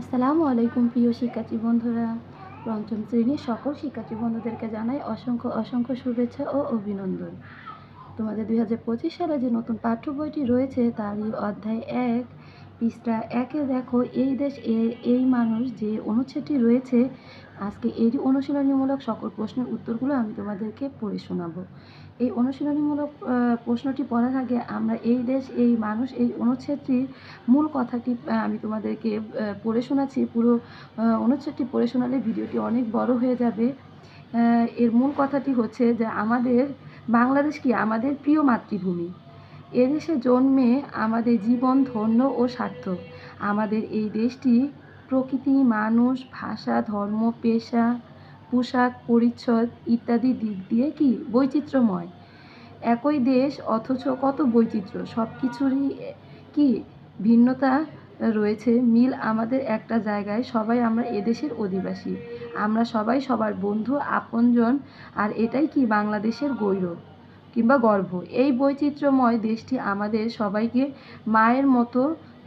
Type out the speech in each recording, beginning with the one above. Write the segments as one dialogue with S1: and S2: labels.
S1: আসসালামু আলাইকুম প্রিয় শিক্ষার্থী বন্ধুরা। পঞ্চম শ্রেণির সকল শিক্ষার্থী বন্ধুদেরকে জানাই অসংখ্য অসংখ্য শুভেচ্ছা ও অভিনন্দন। তোমাদের দুই হাজার পঁচিশ সালে যে নতুন পাঠ্য বইটি রয়েছে, তারই অধ্যায় এক, পৃষ্ঠা একে দেখো, এই দেশ এই মানুষ যে অনুচ্ছেদটি রয়েছে, আজকে এই অনুশীলনীমূলক সকল প্রশ্নের উত্তরগুলো আমি তোমাদেরকে পড়ে শোনাবো। এই অনুশীলনীমূলক প্রশ্নটি পড়ার আগে আমরা এই দেশ, এই মানুষ, এই অনুচ্ছেদটির মূল কথাটি আমি তোমাদেরকে পড়ে শোনাচ্ছি। পুরো অনুচ্ছেদটি পড়ে শোনালে ভিডিওটি অনেক বড় হয়ে যাবে। এর মূল কথাটি হচ্ছে যে আমাদের বাংলাদেশ কি আমাদের প্রিয় মাতৃভূমি? এদেশে জন্মে আমাদের জীবন ধন্য ও সার্থক। আমাদের এই দেশটি প্রকৃতি, মানুষ, ভাষা, ধর্ম, পেশা পোশাক, পরিচ্ছদ ইত্যাদি দিক দিয়ে কি বৈচিত্র্যময়? একই দেশ অথচ কত বৈচিত্র্য? সব কিছুরই কি ভিন্নতা রয়েছে? মিল আমাদের একটা জায়গায়, সবাই আমরা এদেশের অধিবাসী। আমরা সবাই সবার বন্ধু, আপনজন, আর এটাই কি বাংলাদেশের গৌরব কিংবা গর্ব? এই বৈচিত্র্যময় দেশটি আমাদের সবাইকে মায়ের মতো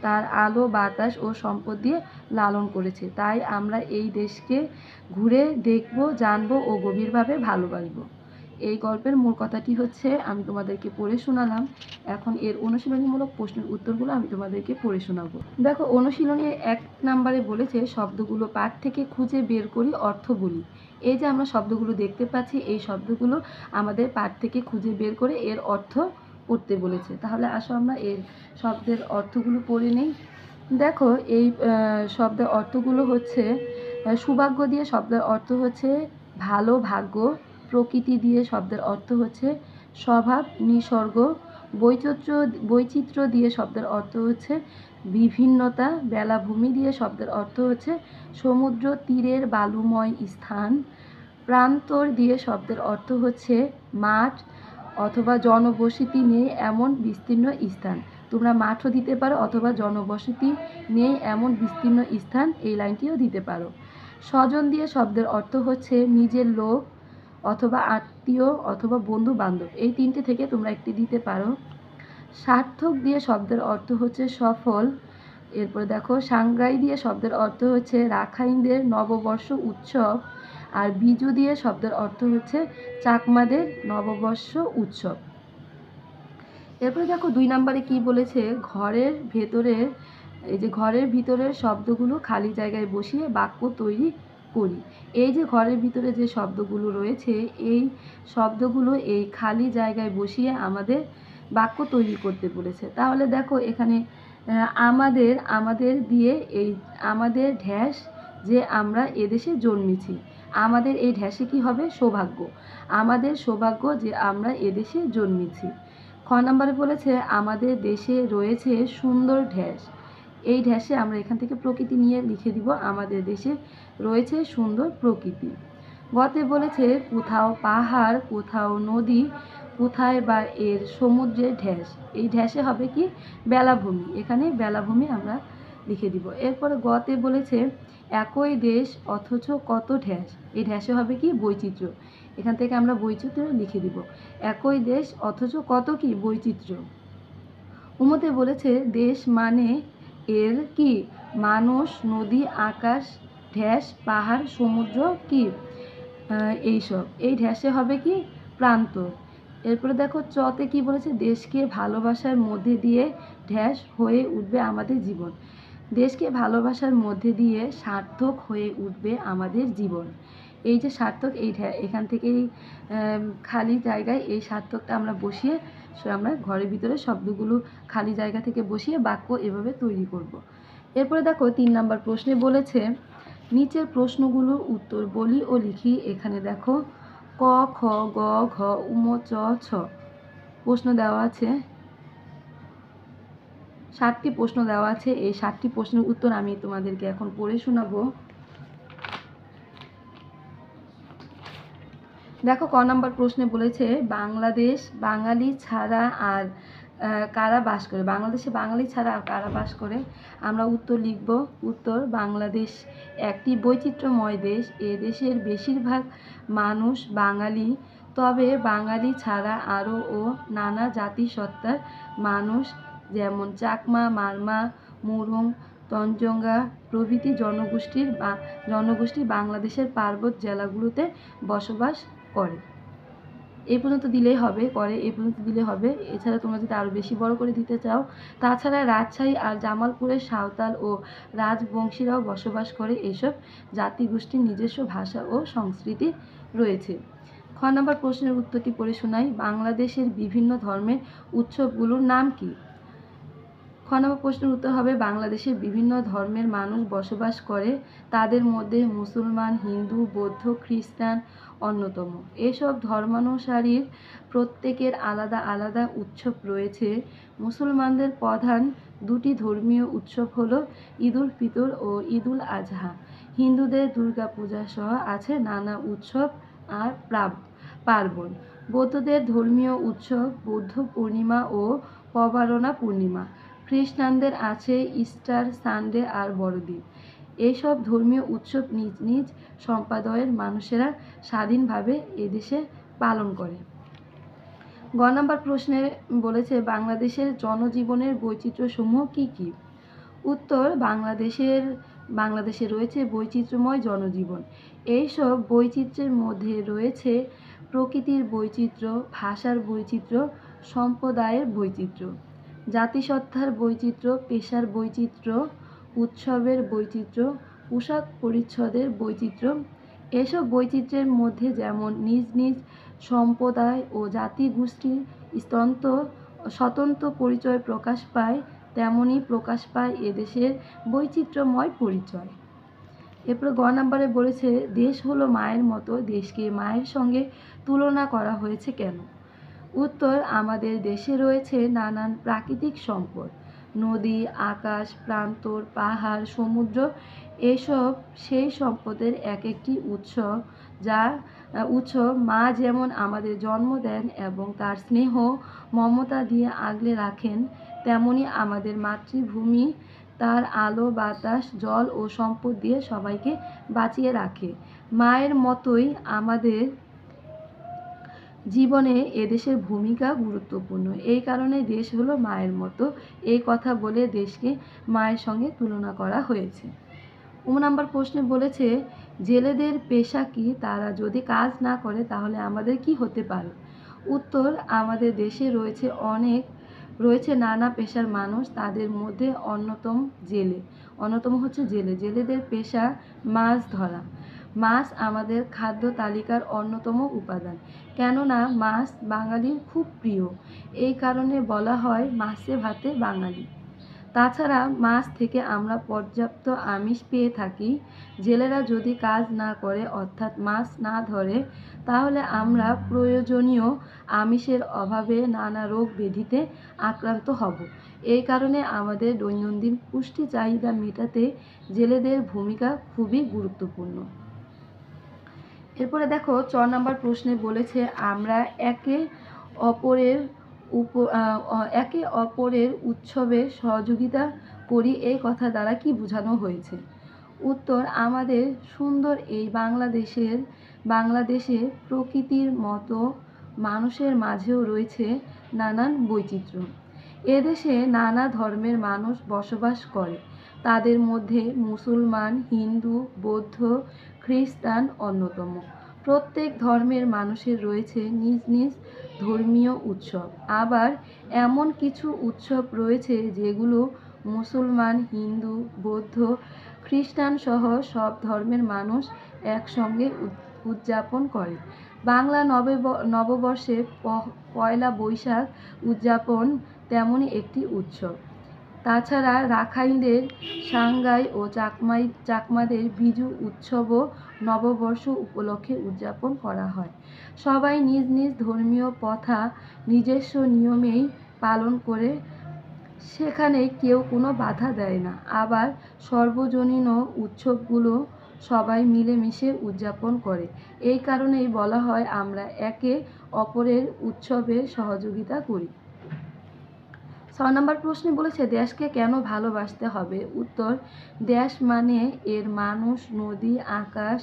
S1: তার আলো, বাতাস ও সম্পদ দিয়ে লালন করেছে। তাই আমরা এই দেশকে ঘুরে দেখব, জানব ও গভীরভাবে ভালোবাসব। এই গল্পের মূল কথাটি হচ্ছে, আমি তোমাদেরকে পড়ে শোনালাম। এখন এর অনুশীলনীমূলক প্রশ্নের উত্তরগুলো আমি তোমাদেরকে পড়ে শোনাবো। দেখো, অনুশীলনী এক নম্বরে বলেছে, শব্দগুলো পাঠ থেকে খুঁজে বের করি অর্থ বলি। এই যে আমরা শব্দগুলো দেখতে পাচ্ছি, এই শব্দগুলো আমাদের পাঠ থেকে খুঁজে বের করে এর অর্থ পড়তে বলেছে। তাহলে আসো আমরা এর শব্দের অর্থগুলো পড়ে নেই। দেখো এই শব্দের অর্থগুলো হচ্ছে সুভাগ্য দিয়ে শব্দের অর্থ হচ্ছে ভালো ভাগ্য, প্রকৃতি দিয়ে শব্দের অর্থ হচ্ছে স্বভাব, নিসর্গ বৈচিত্র্য বৈচিত্র্য দিয়ে শব্দের অর্থ হচ্ছে বিভিন্নতা, বেলাভূমি দিয়ে শব্দের অর্থ হচ্ছে সমুদ্র তীরের বালুময় স্থান, প্রান্তর দিয়ে শব্দের অর্থ হচ্ছে মাঠ অথবা জনবসতি নেই এমন বিস্তীর্ণ স্থান। তোমরা মাঠও দিতে পারো অথবা জনবসতি নেই এমন বিস্তীর্ণ স্থান এই লাইনটিও দিতে পারো। স্বজন দিয়ে শব্দের অর্থ হচ্ছে নিজের লোক অথবা আত্মীয় অথবা বন্ধু বান্ধব এই তিনটে থেকে তোমরা একটি দিতে পারো। সার্থক দিয়ে শব্দের অর্থ হচ্ছে সফল। এরপরে দেখো সাংগ্রাই দিয়ে শব্দের অর্থ হচ্ছে রাখাইনদের নববর্ষ উৎসব। আর বিজু দিয়ে শব্দের অর্থ হচ্ছে চাকমাদের নববর্ষ উৎসব। এরপরে দেখো দুই নম্বরে কি বলেছে? ঘরের ভেতরের, এই যে ঘরের ভিতরের শব্দগুলো খালি জায়গায় বসিয়ে বাক্য তৈরি করি। এই যে ঘরের ভিতরে যে শব্দগুলো রয়েছে, এই শব্দগুলো এই খালি জায়গায় বসিয়ে আমাদের বাক্য তৈরি করতে বলেছে। তাহলে দেখো এখানে আমাদের আমাদের দিয়ে এই, আমাদের ঢ্যাস যে আমরা এদেশে জন্মেছি আমাদের এই ঢ্যাসে কি হবে? সৌভাগ্য। আমাদের সৌভাগ্য যে আমরা এদেশে জন্মেছি। খ নম্বরে বলেছে, আমাদের দেশে রয়েছে সুন্দর ঢ্যাস এই ঢ্যাসে আমরা এখান থেকে প্রকৃতি নিয়ে লিখে দিব, আমাদের দেশে রয়েছে সুন্দর প্রকৃতি। গতে বলেছে, কোথাও পাহাড়, কোথাও নদী, কোথায় বা এর সমুদ্রের ঢ্যাস এই ঢ্যাসে হবে কি? বেলাভূমি। এখানে বেলাভূমি আমরা লিখে দিব। এরপরে গতে বলেছে একই দেশ, অথচ কত ঢ্যাস এই ঢ্যাসে হবে কি? বৈচিত্র্য। এখান থেকে আমরা বৈচিত্র্য লিখে দিব। একই দেশ, অথচ কত কি? বৈচিত্র্য। উমতে বলেছে, দেশ মানে এর কি? মানুষ, নদী, আকাশ ঢ্যাস পাহাড়, সমুদ্র কি? এইসব। এই ঢ্যাসে হবে কি? প্রান্ত। এরপরে দেখো, চতে কি বলেছে? দেশকে ভালোবাসার মধ্যে দিয়ে ঢ্যাস হয়ে উঠবে আমাদের জীবন। দেশকে ভালোবাসার মধ্যে দিয়ে সার্থক হয়ে উঠবে আমাদের জীবন। এই যে সার্থক এই এখান থেকেই খালি জায়গায় এই সার্থকটা আমরা বসিয়ে আমরা ঘরের ভিতরে শব্দগুলো খালি জায়গা থেকে বসিয়ে বাক্য এভাবে তৈরি করব। এরপরে দেখো, তিন নাম্বার প্রশ্নে বলেছে, নিচের প্রশ্নগুলোর উত্তর বলি ও লিখি। এখানে দেখো, ক, খ, গ, ঘ, উম, চ, ছ। প্রশ্ন দেওয়া আছে ষাটটি প্রশ্ন দেওয়া আছে। এই ষাটটি প্রশ্নের উত্তর আমি তোমাদেরকে এখন পড়ে শোনাবো। দেখো, ক নম্বর প্রশ্নে বলেছে, বাংলাদেশ বাঙালি ছাড়া আর কারা বাস করে? বাংলাদেশে বাঙালি ছাড়া আর কারা বাস করে? আমরা উত্তর লিখব। উত্তর, বাংলাদেশ একটি বৈচিত্র্যময় দেশ। এ দেশের বেশিরভাগ মানুষ বাঙালি। তবে বাঙালি ছাড়া আরও ও নানা জাতিসত্তার মানুষ যেমন চাকমা মারমা মুরুং, তঞ্জঙ্গা প্রভৃতি জনগোষ্ঠীর বা জনগোষ্ঠী বাংলাদেশের পার্বত্য জেলাগুলোতে বসবাস করে। এই পর্যন্ত দিলেই হবে করে এই পর্যন্ত দিলে হবে। এছাড়া তোমরা যদি আরও বেশি বড় করে দিতে চাও, তাছাড়া রাজশাহী আর জামালপুরের সাঁওতাল ও রাজবংশীরাও বসবাস করে। এসব জাতিগোষ্ঠীর নিজস্ব ভাষা ও সংস্কৃতি রয়েছে। খ নম্বর প্রশ্নের উত্তরটি পড়ে শোনাই। বাংলাদেশের বিভিন্ন ধর্মের উৎসবগুলোর নাম কি? খ নম্বর প্রশ্নের উত্তর হবে, বাংলাদেশের বিভিন্ন ধর্মের মানুষ বসবাস করে, তাদের মধ্যে মুসলমান, হিন্দু, বৌদ্ধ, খ্রিস্টান অন্যতম। এসব ধর্মানুসারীর প্রত্যেকের আলাদা আলাদা উৎসব রয়েছে। মুসলমানদের প্রধান দুটি ধর্মীয় উৎসব হল ঈদুল ফিতর ও ঈদুল আজহা। হিন্দুদের দুর্গা পূজা সহ আছে নানা উৎসব আর প্রাব- পার্বণ। বৌদ্ধদের ধর্মীয় উৎসব বৌদ্ধ পূর্ণিমা ও পবারণা পূর্ণিমা। খ্রিস্টানদের আছে ইস্টার, সানডে আর বড়দিন। এইসব ধর্মীয় উৎসব নিজ নিজ সম্প্রদায়ের মানুষেরা স্বাধীনভাবে এদেশে পালন করে। গ নম্বর প্রশ্নে বলেছে, বাংলাদেশের জনজীবনের বৈচিত্র্যসমূহ কী কী? উত্তর, বাংলাদেশের, বাংলাদেশে রয়েছে বৈচিত্র্যময় জনজীবন। এইসব বৈচিত্র্যের মধ্যে রয়েছে প্রকৃতির বৈচিত্র্য, ভাষার বৈচিত্র্য, সম্প্রদায়ের বৈচিত্র্য। জাতিসত্তার বৈচিত্র্য, পেশার বৈচিত্র্য, উৎসবের বৈচিত্র্য, পোশাক পরিচ্ছদের বৈচিত্র্য। এসব বৈচিত্র্যের মধ্যে যেমন নিজ নিজ সম্প্রদায় ও জাতিগোষ্ঠীর স্তন্ত স্বতন্ত্র পরিচয় প্রকাশ পায়, তেমনই প্রকাশ পায় এদেশের বৈচিত্র্যময় পরিচয়। এরপরে গ নম্বরে বলেছে, দেশ হলো মায়ের মতো, দেশকে মায়ের সঙ্গে তুলনা করা হয়েছে কেন? উত্তর, আমাদের দেশে রয়েছে নানান প্রাকৃতিক সম্পদ। নদী, আকাশ, প্রান্তর, পাহাড়, সমুদ্র, এসব সেই সম্পদের এক একটি উৎস যা উৎস মা যেমন আমাদের জন্ম দেন এবং তার স্নেহ, মমতা দিয়ে আগলে রাখেন, তেমনি আমাদের মাতৃভূমি তার আলো, বাতাস, জল ও সম্পদ দিয়ে সবাইকে বাঁচিয়ে রাখে। মায়ের মতোই আমাদের জীবনে এদেশের ভূমিকা গুরুত্বপূর্ণ। এই কারণে দেশ হলো মায়ের মতো। এই কথা বলে দেশকে মায়ের সঙ্গে তুলনা করা হয়েছে। ও নাম্বার প্রশ্নে বলেছে, জেলেদের পেশা কি? তারা যদি কাজ না করে, তাহলে আমাদের কি হতে পারে? উত্তর, আমাদের দেশে রয়েছে অনেক, রয়েছে নানা পেশার মানুষ। তাদের মধ্যে অন্যতম জেলে। অন্যতম হচ্ছে জেলে। জেলেদের পেশা মাছ ধরা। মাছ আমাদের খাদ্য তালিকার অন্যতম উপাদান। কেননা, মাছ বাঙালির খুব প্রিয়। এই কারণে বলা হয় মাছে ভাতে বাঙালি। তাছাড়া, মাছ থেকে আমরা পর্যাপ্ত আমিষ পেয়ে থাকি। জেলেরা যদি কাজ না করে, অর্থাৎ মাছ না ধরে, তাহলে আমরা প্রয়োজনীয় আমিষের অভাবে নানা রোগ ব্যাধিতে আক্রান্ত হব। এই কারণে আমাদের দৈনন্দিন পুষ্টি চাহিদা মেটাতে জেলেদের ভূমিকা খুবই গুরুত্বপূর্ণ। এরপরে দেখো চ নাম্বার প্রশ্নে বলেছে, আমরা একে অপরের উপ একে অপরের উৎসবে সহযোগিতা করি এই কথা দ্বারা কি বোঝানো হয়েছে? উত্তর, আমাদের সুন্দর এই বাংলাদেশের, বাংলাদেশে প্রকৃতির মতো মানুষের মাঝেও রয়েছে নানান বৈচিত্র্য। এদেশে নানা ধর্মের মানুষ বসবাস করে। তাদের মধ্যে মুসলমান, হিন্দু, বৌদ্ধ খ্রিস্টান অন্যতম। প্রত্যেক ধর্মের মানুষের রয়েছে নিজ নিজ ধর্মীয় উৎসব। আবার এমন কিছু উৎসব রয়েছে যেগুলো মুসলমান, হিন্দু, বৌদ্ধ, খ্রিস্টান সহ সব ধর্মের মানুষ একসঙ্গে উদযাপন করে। বাংলা নবে নববর্ষে পয়লা বৈশাখ উদযাপন তেমনই একটি উৎসব। তাছাড়া রাখাইনদের সাংগাই ও চাকমাই, চাকমাদের বিজু উৎসবও নববর্ষ উপলক্ষে উদযাপন করা হয়। সবাই নিজ নিজ ধর্মীয় প্রথা, নিজস্ব নিয়মেই পালন করে সেখানে কেউ কোনো বাধা দেয় না। আবার সর্বজনীন উৎসবগুলো সবাই মিলেমিশে উদযাপন করে। এই কারণেই বলা হয়, আমরা একে অপরের উৎসবে সহযোগিতা করি। ছ নম্বর প্রশ্নে বলেছে, দেশকে কেন ভালোবাসতে হবে? উত্তর, দেশ মানে এর মানুষ, নদী, আকাশ,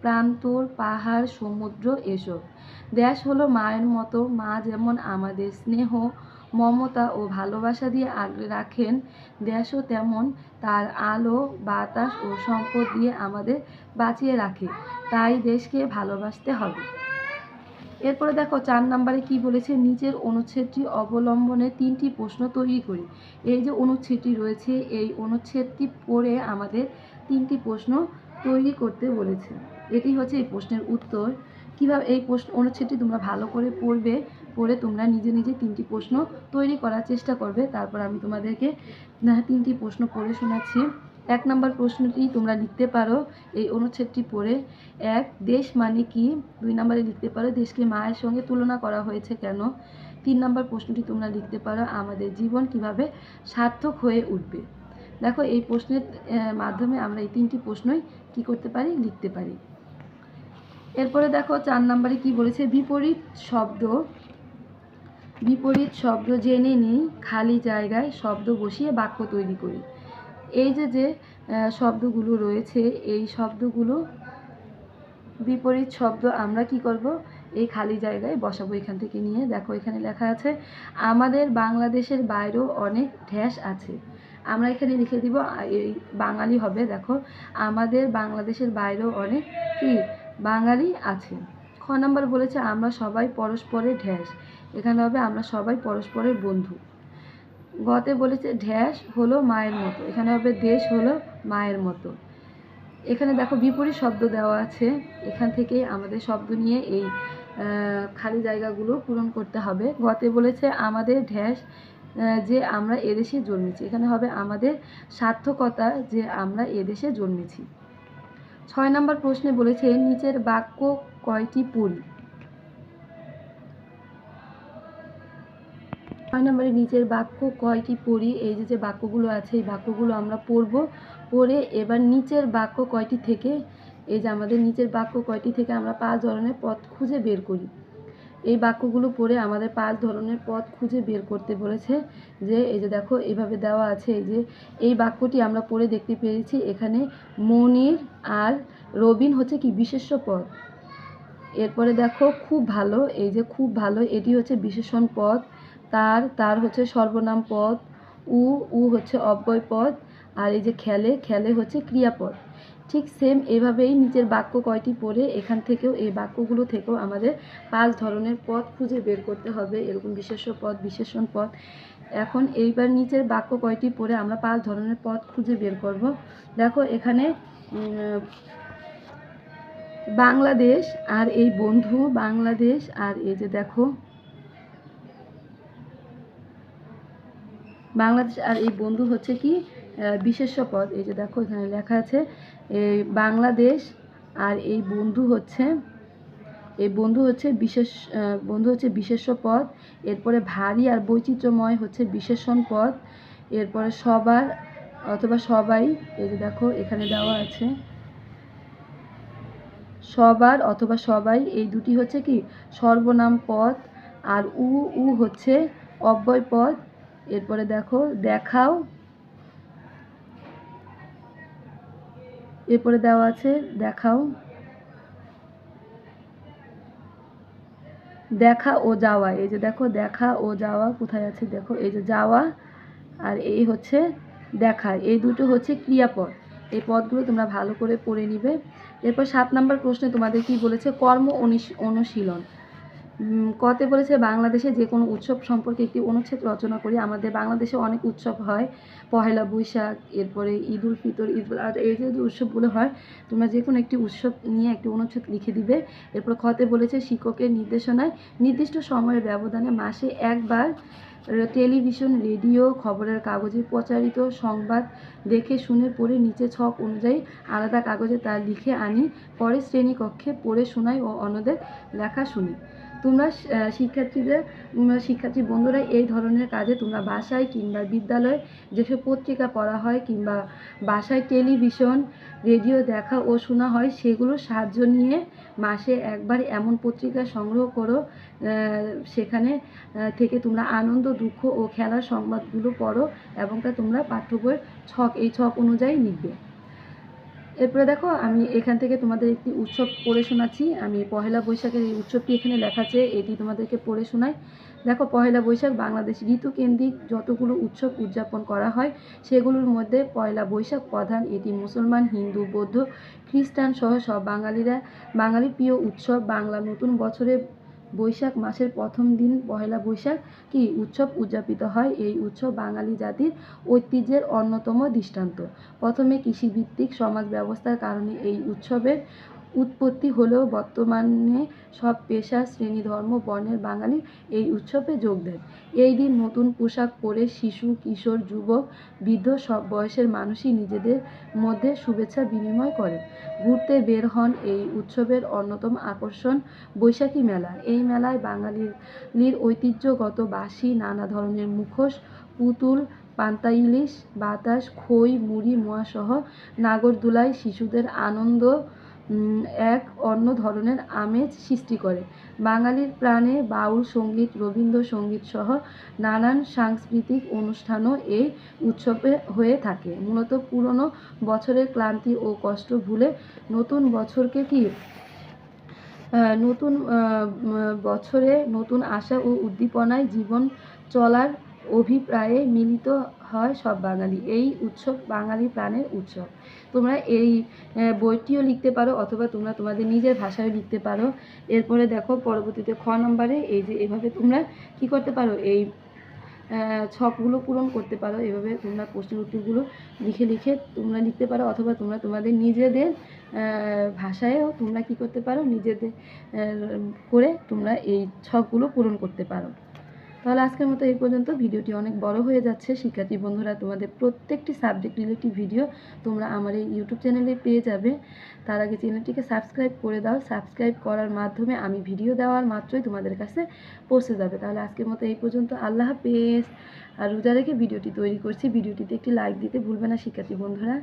S1: প্রান্তর, পাহাড়, সমুদ্র, এসব। দেশ হলো মায়ের মতো। মা যেমন আমাদের স্নেহ, মমতা ও ভালোবাসা দিয়ে আগলে রাখেন, দেশও তেমন। তার আলো, বাতাস ও সম্পদ দিয়ে আমাদের বাঁচিয়ে রাখে। তাই দেশকে ভালোবাসতে হবে। এরপরে দেখো চার নাম্বারে কি বলেছে? নিচের অনুচ্ছেদটি অবলম্বনে তিনটি প্রশ্ন তৈরি করি। এই যে অনুচ্ছেদটি রয়েছে, এই অনুচ্ছেদটি পড়ে আমাদের তিনটি প্রশ্ন তৈরি করতে বলেছে। এটি হচ্ছে এই প্রশ্নের উত্তর। কীভাবে এই প্রশ্ন, অনুচ্ছেদটি তোমরা ভালো করে পড়বে, পড়ে তোমরা নিজে নিজে তিনটি প্রশ্ন তৈরি করার চেষ্টা করবে। তারপর আমি তোমাদেরকে তিনটি প্রশ্ন পড়ে শোনাচ্ছি। এক নম্বর প্রশ্নটি তোমরা লিখতে পারো, এই অনুচ্ছেদটি পড়ে। এক, দেশ মানে কি? দুই নম্বরে লিখতে পারো, দেশকে মায়ের সঙ্গে তুলনা করা হয়েছে কেন? তিন নম্বর প্রশ্নটি তোমরা লিখতে পারো, আমাদের জীবন কীভাবে সার্থক হয়ে উঠবে? দেখো, এই প্রশ্নের মাধ্যমে আমরা এই তিনটি প্রশ্নই কি করতে পারি? লিখতে পারি। এরপরে দেখো, চার নম্বরে কি বলেছে? বিপরীত শব্দ। বিপরীত শব্দ জেনে নিই, খালি জায়গায় শব্দ বসিয়ে বাক্য তৈরি করি। এই যে যে শব্দগুলো রয়েছে, এই শব্দগুলো বিপরীত শব্দ আমরা কি করব? এই খালি জায়গায় বসাবো এখান থেকে নিয়ে। দেখো, এখানে লেখা আছে, আমাদের বাংলাদেশের বাইরেও অনেক ঢ্যাস আছে। আমরা এখানে লিখে দিব এই বাঙালি হবে, দেখো, আমাদের বাংলাদেশের বাইরেও অনেক কি? বাঙালি আছে। খ নাম্বার বলেছে, আমরা সবাই পরস্পরের ঢ্যাস। এখানে হবে, আমরা সবাই পরস্পরের বন্ধু। গতে বলেছে, ঢ্যাস হলো মায়ের মতো। এখানে হবে, দেশ হলো মায়ের মতো। এখানে দেখো বিপরীত শব্দ দেওয়া আছে। এখান থেকে আমাদের শব্দ নিয়ে এই খালি জায়গাগুলো পূরণ করতে হবে। গতে বলেছে, আমাদের ঢ্যাস যে আমরা এদেশে জন্মেছি। এখানে হবে, আমাদের সার্থকতা যে আমরা এদেশে জন্মেছি। ছয় নম্বর প্রশ্নে বলেছে, নিচের বাক্য কয়টি পড়ি? ছয় নম্বরে নিচের বাক্য কয়টি পড়ি? এই যে যে বাক্যগুলো আছে, এই বাক্যগুলো আমরা পড়ব। পড়ে এবার নিচের বাক্য কয়টি থেকে? এই যে, আমাদের নিচের বাক্য কয়টি থেকে আমরা পাঁচ ধরনের পদ খুঁজে বের করি। এই বাক্যগুলো পড়ে আমাদের পাঁচ ধরনের পদ খুঁজে বের করতে বলেছে যে, এই যে দেখো, এভাবে দেওয়া আছে, এই যে, এই বাক্যটি আমরা পড়ে দেখতে পেরেছি এখানে মনির আর রবিন হচ্ছে কি বিশেষ্য পদ এরপরে দেখো, খুব ভালো, এই যে খুব ভালো, এটি হচ্ছে বিশেষণ পদ তার তার হচ্ছে সর্বনাম পদ, উ উ হচ্ছে অব্যয় পদ, আর এই যে খেলে খেলে হচ্ছে ক্রিয়াপদ। ঠিক সেম এভাবেই নিচের বাক্য কয়টি পড়ে, এখান থেকেও, এই বাক্যগুলো থেকেও আমাদের পাঁচ ধরনের পদ খুঁজে বের করতে হবে, এরকম বিশেষ্য পদ, বিশেষণ পদ। এখন এইবার নিচের বাক্য কয়টি পড়ে আমরা পাঁচ ধরনের পদ খুঁজে বের করব। দেখো এখানে বাংলাদেশ আর এই বন্ধু বাংলাদেশ, আর এই যে দেখো বাংলাদেশ আর এই বন্ধু হচ্ছে কি বিশেষ্য পদ। এই যে দেখো, এখানে লেখা আছে এই বাংলাদেশ আর এই বন্ধু হচ্ছে, এই বন্ধু হচ্ছে বিশেষ বন্ধু হচ্ছে বিশেষ্য পদ। এরপরে ভারী আর বৈচিত্র্যময় হচ্ছে বিশেষণ পদ। এরপরে সবার অথবা সবাই, এই যে দেখো, এখানে দেওয়া আছে, সবার অথবা সবাই, এই দুটি হচ্ছে কি, সর্বনাম পদ আর উ উ হচ্ছে অব্যয় পদ। এরপরে দেখো, দেখাও। এরপরে দেওয়া আছে, দেখাও। দেখা ও যাওয়া, এই যে দেখো, দেখা ও যাওয়া কোথায় আছে, দেখো, এই যে যাওয়া আর এই হচ্ছে দেখা, এই দুটো হচ্ছে ক্রিয়াপদ। এই পদগুলো তোমরা ভালো করে পড়ে নিবে। এরপর সাত নম্বর প্রশ্নে তোমাদের কি বলেছে? কর্ম অনুশী- অনুশীলন। কতে বলেছে বাংলাদেশে যে কোনো উৎসব সম্পর্কে একটি অনুচ্ছেদ রচনা করি আমাদের বাংলাদেশে অনেক উৎসব হয়। পহেলা বৈশাখ, এরপরে ঈদ উল ফিতর, ঈদ আজহা, এই যে উৎসবগুলো হয়, তোমরা যে কোনো একটি উৎসব নিয়ে একটি অনুচ্ছেদ লিখে দিবে। এরপর খতে বলেছে শিক্ষকের নির্দেশনায় নির্দিষ্ট সময়ের ব্যবধানে মাসে একবার টেলিভিশন, রেডিও খবরের কাগজে প্রচারিত সংবাদ দেখে শুনে পড়ে নিচে ছক অনুযায়ী আলাদা কাগজে তা লিখে আনি, পরে শ্রেণীকক্ষে পড়ে শোনাই ও অন্যদের লেখা শুনি তোমরা শিক্ষার্থীদের শিক্ষার্থী বন্ধুরা, এই ধরনের কাজে তোমরা বাসায় কিংবা বিদ্যালয়ে যেসব পত্রিকা পড়া হয় কিংবা বাসায় টেলিভিশন, রেডিও দেখা ও শোনা হয় সেগুলোর সাহায্য নিয়ে মাসে একবার এমন পত্রিকা সংগ্রহ করো সেখানে থেকে তোমরা আনন্দ, দুঃখ ও খেলার সংবাদগুলো পড়ো এবং তা তোমরা পাঠ্য বইয়ের ছক, এই ছক অনুযায়ী লিখবে এরপরে দেখো, আমি এখান থেকে তোমাদের একটি উৎসব পড়ে শোনাচ্ছি। আমি পহেলা বৈশাখের এই উৎসবটি এখানে লেখা আছে, এটি তোমাদেরকে পড়ে শোনাই। দেখো, পহেলা বৈশাখ বাংলাদেশ ঋতুকেন্দ্রিক যতগুলো উৎসব উদযাপন করা হয়, সেগুলোর মধ্যে পয়লা বৈশাখ প্রধান। এটি মুসলমান, হিন্দু, বৌদ্ধ, খ্রিস্টান সহ সব বাঙালিরা, বাঙালির প্রিয় উৎসব। বাংলা নতুন বছরে বৈশাখ মাসের প্রথম দিন, পহেলা বৈশাখ, কি উৎসব উদযাপিত হয়? এই উৎসব বাঙালি জাতির ঐতিহ্যের অন্যতম দৃষ্টান্ত। প্রথমে কৃষিভিত্তিক সমাজ ব্যবস্থার কারণে এই উৎসবের উৎপত্তি হলেও বর্তমানে সব পেশা, শ্রেণি, ধর্ম, বর্ণের বাঙালি এই উৎসবে যোগ দেন। এই দিন নতুন পোশাক পরে শিশু, কিশোর, যুবক, বৃদ্ধ সব বয়সের মানুষই নিজেদের মধ্যে শুভেচ্ছা বিনিময় করে ঘুরতে বের হন এই উৎসবের অন্যতম আকর্ষণ বৈশাখী মেলা। এই মেলায় বাঙালির ঐতিহ্যগত বাঁশি, নানা ধরনের মুখোশ, পুতুল, পান্তা ইলিশ, বাতাস, খই, মুড়ি মোয়াসহ নাগরদোলায় শিশুদের আনন্দ এক অন্য ধরনের আমেজ সৃষ্টি করে। বাঙালির প্রাণে বাউল সংগীত, রবীন্দ্রসঙ্গীত সহ নানান সাংস্কৃতিক অনুষ্ঠানও এই উৎসবে হয়ে থাকে। মূলত পুরনো বছরের ক্লান্তি ও কষ্ট ভুলে নতুন বছরকে কি নতুন বছরে নতুন আশা ও উদ্দীপনায় জীবন চলার অভিপ্রায়ে মিলিত হয় সব বাঙালি। এই উৎসব বাঙালি প্রাণের উৎসব। তোমরা এই বইটিও লিখতে পারো অথবা তোমরা তোমাদের নিজের ভাষায় লিখতে পারো। এরপরে দেখো পরবর্তীতে খ নম্বরে এই যে এভাবে তোমরা কি করতে পারো? এই ছকগুলো পূরণ করতে পারো। এভাবে তোমরা প্রশ্নের উত্তরগুলো লিখে লিখে তোমরা লিখতে পারো অথবা তোমরা তোমাদের নিজেদের ভাষায়ও তোমরা কি করতে পারো? নিজেদের করে তোমরা এই ছকগুলো পূরণ করতে পারো। তাহলে আজকের মতো এই পর্যন্ত। ভিডিওটি অনেক বড় হয়ে যাচ্ছে। শিক্ষার্থী বন্ধুরা, তোমাদের প্রত্যেকটি সাবজেক্ট রিলেটিভ ভিডিও তোমরা আমার এই ইউটিউব চ্যানেলে পেয়ে যাবে। তার আগে চ্যানেলটিকে সাবস্ক্রাইব করে দাও। সাবস্ক্রাইব করার মাধ্যমে আমি ভিডিও দেওয়ার মাত্রই তোমাদের কাছে পৌঁছে যাবে। তাহলে আজকের মতো এই পর্যন্ত। আল্লাহ হাফেজ। আর রোজা রেখে ভিডিওটি তৈরি করছি। ভিডিওটিতে একটি লাইক দিতে ভুলবে না শিক্ষার্থী বন্ধুরা।